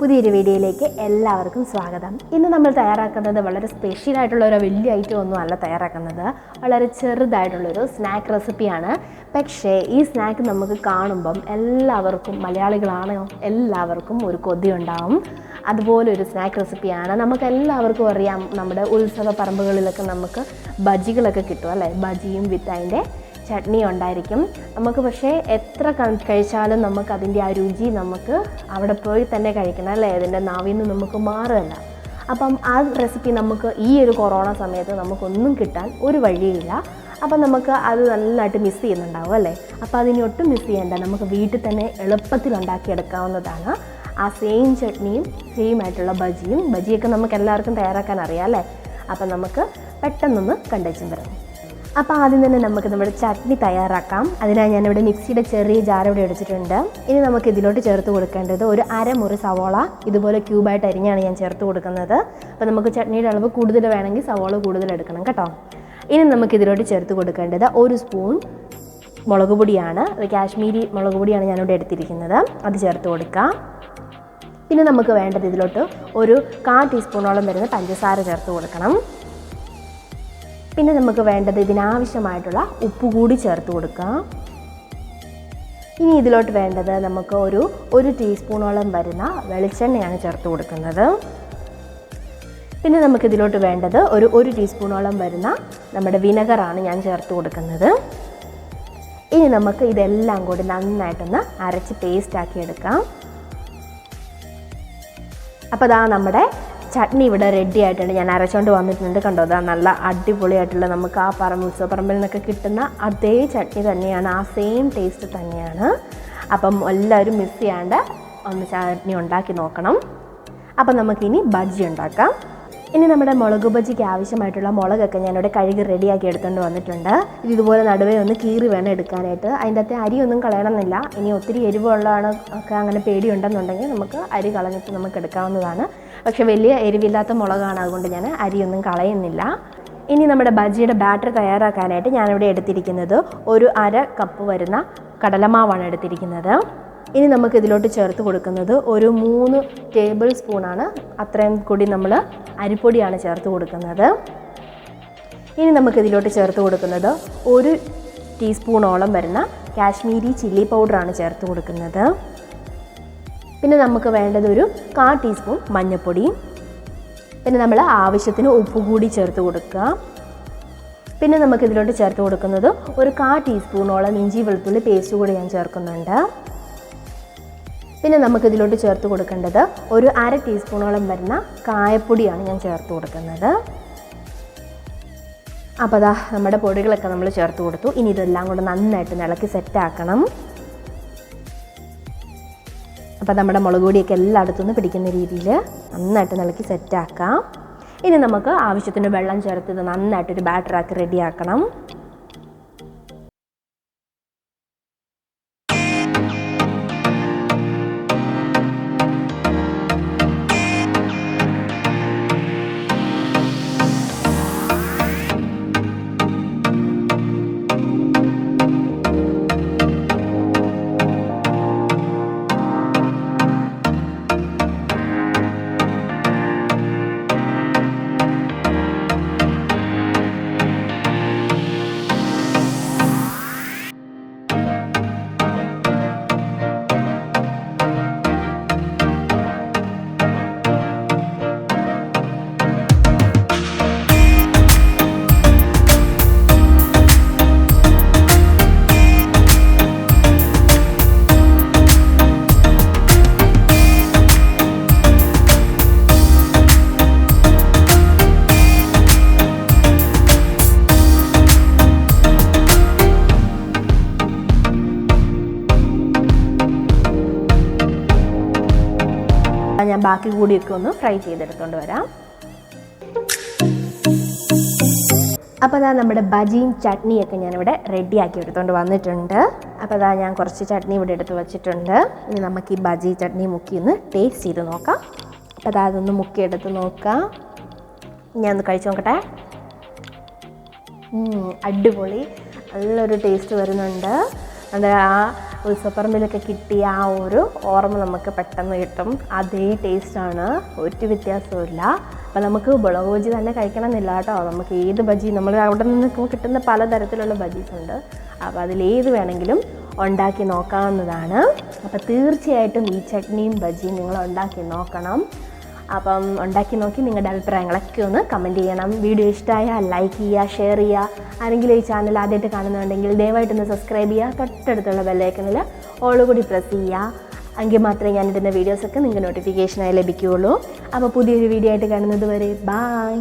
പുതിയൊരു വീഡിയോയിലേക്ക് എല്ലാവർക്കും സ്വാഗതം. ഇന്ന് നമ്മൾ തയ്യാറാക്കുന്നത് വളരെ സ്പെഷ്യൽ ആയിട്ടുള്ള ഒരു വലിയ ഐറ്റം ഒന്നും അല്ല തയ്യാറാക്കുന്നത്. വളരെ ചെറുതായിട്ടുള്ളൊരു സ്നാക്ക് റെസിപ്പിയാണ് പക്ഷേ ഈ സ്നാക്ക് നമുക്ക് കാണുമ്പം എല്ലാവർക്കും മലയാളികളാണോ എല്ലാവർക്കും ഒരു കൊതി ഉണ്ടാവും അതുപോലെ ഒരു സ്നാക്ക് റെസിപ്പിയാണ് നമുക്ക് എല്ലാവർക്കും അറിയാം നമ്മുടെ ഉത്സവ പറമ്പുകളിലൊക്കെ നമുക്ക് ബജികളൊക്കെ കിട്ടും അല്ലേ? ബജിയും വിത്ത് അതിന്റെ ചട്നി ഉണ്ടായിരിക്കും. നമുക്ക് പക്ഷേ എത്ര കഴിച്ചാലും നമുക്ക് അതിന്റെ ആ രുചി നമുക്ക് അവിടെ പോയി തന്നെ കഴിക്കണം അല്ലേ? അതിന്റെ നാവിൽ നിന്ന് നമുക്ക് മാറുമല്ല അപ്പം ആ റെസിപ്പി നമുക്ക് ഈ ഒരു കൊറോണ സമയത്ത് നമുക്കൊന്നും കിട്ടാൻ ഒരു വഴിയില്ല. അപ്പം നമുക്ക് അത് നല്ലതായിട്ട് മിസ് ചെയ്യുന്നുണ്ടാവും അല്ലേ? അപ്പോൾ അതിനെ ഒട്ടും മിസ് ചെയ്യേണ്ട. നമുക്ക് വീട്ടിൽ തന്നെ എളുപ്പത്തിൽ ഉണ്ടാക്കിയെടുക്കാവുന്നതാണ്. ആ സെയിം ചട്നിയും സെയിം ആയിട്ടുള്ള ബജിയും ബജിയൊക്കെ നമുക്ക് എല്ലാവർക്കും തയ്യാറാക്കാൻ അറിയാം അല്ലേ? അപ്പം നമുക്ക് പെട്ടെന്നൊന്ന് കണ്ടേച്ചും വരാം. അപ്പോൾ ആദ്യം തന്നെ നമുക്ക് നമ്മുടെ ചട്നി തയ്യാറാക്കാം. അതിനായി ഞാനിവിടെ മിക്സിയുടെ ചെറിയ ജാർ ഇവിടെ എടുത്തിട്ടുണ്ട്. ഇനി നമുക്ക് ഇതിലോട്ട് ചേർത്ത് കൊടുക്കേണ്ടത് ഒരു അരമുറി സവോള. ഇതുപോലെ ക്യൂബായിട്ട് അരിഞ്ഞാണ് ഞാൻ ചേർത്ത് കൊടുക്കുന്നത്. അപ്പോൾ നമുക്ക് ചട്നിയുടെ അളവ് കൂടുതൽ വേണമെങ്കിൽ സവോള കൂടുതൽ എടുക്കണം കേട്ടോ. ഇനി നമുക്ക് ഇതിലോട്ട് ചേർത്ത് കൊടുക്കേണ്ടത് ഒരു സ്പൂൺ മുളക് പൊടിയാണ്. അത് കാശ്മീരി മുളക് പൊടിയാണ് ഞാനിവിടെ എടുത്തിരിക്കുന്നത്. അത് ചേർത്ത് കൊടുക്കാം. പിന്നെ നമുക്ക് വേണ്ടത് ഇതിലോട്ട് ഒരു കാ ടീസ്പൂണോളം വരുന്ന പഞ്ചസാര ചേർത്ത് കൊടുക്കണം. പിന്നെ നമുക്ക് വേണ്ടത് ഇതിനാവശ്യമായിട്ടുള്ള ഉപ്പ് കൂടി ചേർത്ത് കൊടുക്കാം. ഇനി ഇതിലോട്ട് വേണ്ടത് നമുക്ക് ഒരു ഒരു ടീസ്പൂണോളം വരുന്ന വെളിച്ചെണ്ണയാണ് ചേർത്ത് കൊടുക്കുന്നത്. പിന്നെ നമുക്ക് ഇതിലോട്ട് വേണ്ടത് ഒരു ഒരു ടീസ്പൂണോളം വരുന്ന നമ്മുടെ വിനെഗറാണ് ഞാൻ ചേർത്ത് കൊടുക്കുന്നത്. ഇനി നമുക്ക് ഇതെല്ലാം കൂടി നന്നായിട്ടൊന്ന് അരച്ച് പേസ്റ്റ് ആക്കി എടുക്കാം. അപ്പോൾ ദാ നമ്മുടെ ചട്നി ഇവിടെ റെഡി ആയിട്ടുണ്ട്. ഞാൻ അരച്ചുകൊണ്ട് വന്നിട്ടുണ്ട് കണ്ടോ? അതാ നല്ല അടിപൊളിയായിട്ടുള്ള നമുക്ക് ആ പറമ്പ് ഉത്സവപ്പറമ്പിൽ നിന്നൊക്കെ കിട്ടുന്ന അതേ ചട്നി തന്നെയാണ്. ആ സെയിം ടേസ്റ്റ് തന്നെയാണ്. അപ്പം എല്ലാവരും മിസ് ചെയ്യാണ്ട് ഒന്ന് ചട്നി ഉണ്ടാക്കി നോക്കണം. അപ്പം നമുക്കിനി ബജ്ജി ഉണ്ടാക്കാം. ഇനി നമ്മുടെ മുളക് ബജിക്ക് ആവശ്യമായിട്ടുള്ള മുളകൊക്കെ ഞാനിവിടെ കഴുകി റെഡിയാക്കി എടുത്തുകൊണ്ട് വന്നിട്ടുണ്ട്. ഇത് ഇതുപോലെ നടുവേ ഒന്ന് കീറി വേണം എടുക്കാനായിട്ട്. അതിന്റെ അരി അരിയൊന്നും കളയണമെന്നില്ല. ഇനി ഒത്തിരി എരിവുള്ളതാണ് ഒക്കെ അങ്ങനെ പേടിയുണ്ടെന്നുണ്ടെങ്കിൽ നമുക്ക് അരി കളഞ്ഞിട്ട് നമുക്ക് എടുക്കാവുന്നതാണ്. പക്ഷേ വലിയ എരിവില്ലാത്ത മുളകാണ് അതുകൊണ്ട് ഞാൻ അരിയൊന്നും കളയുന്നില്ല. ഇനി നമ്മുടെ ബജിയുടെ ബാറ്റർ തയ്യാറാക്കാനായിട്ട് ഞാനിവിടെ എടുത്തിരിക്കുന്നത് ഒരു അര കപ്പ് വരുന്ന കടലമാവാണ് എടുത്തിരിക്കുന്നത്. ഇനി നമുക്ക് ഇതിലോട്ട് ചേർത്ത് കൊടുക്കുന്നത് ഒരു മൂന്ന് ടേബിൾ സ്പൂണാണ് അത്രയും കൂടി നമ്മൾ അരിപ്പൊടിയാണ് ചേർത്ത് കൊടുക്കുന്നത്. ഇനി നമുക്ക് ഇതിലോട്ട് ചേർത്ത് കൊടുക്കുന്നത് ഒരു ടീസ്പൂണോളം വരുന്ന കാശ്മീരി ചില്ലി പൗഡറാണ് ചേർത്ത് കൊടുക്കുന്നത്. പിന്നെ നമുക്ക് വേണ്ടത് ഒരു കാ ടീസ്പൂൺ മഞ്ഞൾപ്പൊടി പിന്നെ നമ്മൾ ആവശ്യത്തിന് ഉപ്പ് കൂടി ചേർത്ത് കൊടുക്കുക. പിന്നെ നമുക്ക് ഇതിലോട്ട് ചേർത്ത് കൊടുക്കുന്നത് ഒരു കാ ടീസ്പൂണോളം ഇഞ്ചി വെളുത്തുള്ളി പേസ്റ്റ് കൂടി ഞാൻ ചേർക്കുന്നുണ്ട്. പിന്നെ നമുക്ക് ഇതിലോട്ട് ചേർത്ത് കൊടുക്കേണ്ടത് ഒരു അര ടീസ്പൂണോളം വരുന്ന കായപ്പൊടിയാണ് ഞാൻ ചേർത്ത് കൊടുക്കുന്നത്. അപ്പോൾ അതാ നമ്മുടെ പൊടികളൊക്കെ നമ്മൾ ചേർത്ത് കൊടുത്തു. ഇനി ഇതെല്ലാം കൂടെ നന്നായിട്ട് ഇളക്കി സെറ്റാക്കണം അപ്പോൾ നമ്മുടെ മുളക് പൊടിയൊക്കെ എല്ലായിടത്തു നിന്ന് പിടിക്കുന്ന രീതിയിൽ നന്നായിട്ട് ഇളക്കി സെറ്റാക്കാം ഇനി നമുക്ക് ആവശ്യത്തിന് വെള്ളം ചേർത്ത് ഇത് നന്നായിട്ടൊരു ബാറ്ററാക്കി റെഡിയാക്കണം ഞാൻ ബാക്കി കൂടിയൊക്കെ ഒന്ന് ഫ്രൈ ചെയ്തെടുത്തുകൊണ്ട് വരാം. അപ്പോൾ അതാ നമ്മുടെ ബജിയും ചട്നിയൊക്കെ ഞാനിവിടെ റെഡിയാക്കി എടുത്തുകൊണ്ട് വന്നിട്ടുണ്ട്. അപ്പോൾ അതാ ഞാൻ കുറച്ച് ചട്നി ഇവിടെ എടുത്ത് വെച്ചിട്ടുണ്ട്. ഇനി നമുക്ക് ഈ ബജി ചട്നി മുക്കി ഒന്ന് ടേസ്റ്റ് ചെയ്ത് നോക്കാം. അപ്പോൾ അതാ അതൊന്ന് മുക്കി എടുത്ത് നോക്കാം. ഞാൻ ഒന്ന് കഴിച്ചു നോക്കട്ടെ. അടിപൊളി. നല്ലൊരു ടേസ്റ്റ് വരുന്നുണ്ട്. അത് ഉത്സവപ്പറമ്പിലൊക്കെ കിട്ടിയ ആ ഒരു ഓർമ്മ നമുക്ക് പെട്ടെന്ന് കിട്ടും. അതേ ടേസ്റ്റാണ് ഒരു വ്യത്യാസമില്ല അപ്പോൾ നമുക്ക് മുളക് തന്നെ കഴിക്കണം എന്നില്ല കേട്ടോ. നമുക്ക് ഏത് ബജി നമ്മൾ അവിടെ നിന്ന് കിട്ടുന്ന പലതരത്തിലുള്ള ബജീസ് ഉണ്ട്. അപ്പോൾ അതിലേത് വേണമെങ്കിലും ഉണ്ടാക്കി നോക്കാവുന്നതാണ്. അപ്പോൾ തീർച്ചയായിട്ടും ഈ ചട്നിയും ബജിയും നിങ്ങൾ ഉണ്ടാക്കി നോക്കണം. അപ്പം ഉണ്ടാക്കി നോക്കി നിങ്ങളുടെ അഭിപ്രായങ്ങളൊക്കെ ഒന്ന് കമന്റ് ചെയ്യണം. വീഡിയോ ഇഷ്ടമായാൽ ലൈക്ക് ചെയ്യുക ഷെയർ ചെയ്യുക. ആരെങ്കിലും ഈ ചാനൽ ആദ്യമായിട്ട് കാണുന്നുണ്ടെങ്കിൽ ദയവായിട്ടൊന്ന് സബ്സ്ക്രൈബ് ചെയ്യുക. തൊട്ടടുത്തുള്ള ബെല്ലൈക്കണിൽ ഓൾ കൂടി പ്രസ് ചെയ്യുക. എങ്കിൽ മാത്രമേ ഞാനിടുന്ന വീഡിയോസൊക്കെ നിങ്ങൾക്ക് നോട്ടിഫിക്കേഷനായി ലഭിക്കുകയുള്ളൂ. അപ്പോൾ പുതിയൊരു വീഡിയോ ആയിട്ട് കാണുന്നത് വരെ ബായ്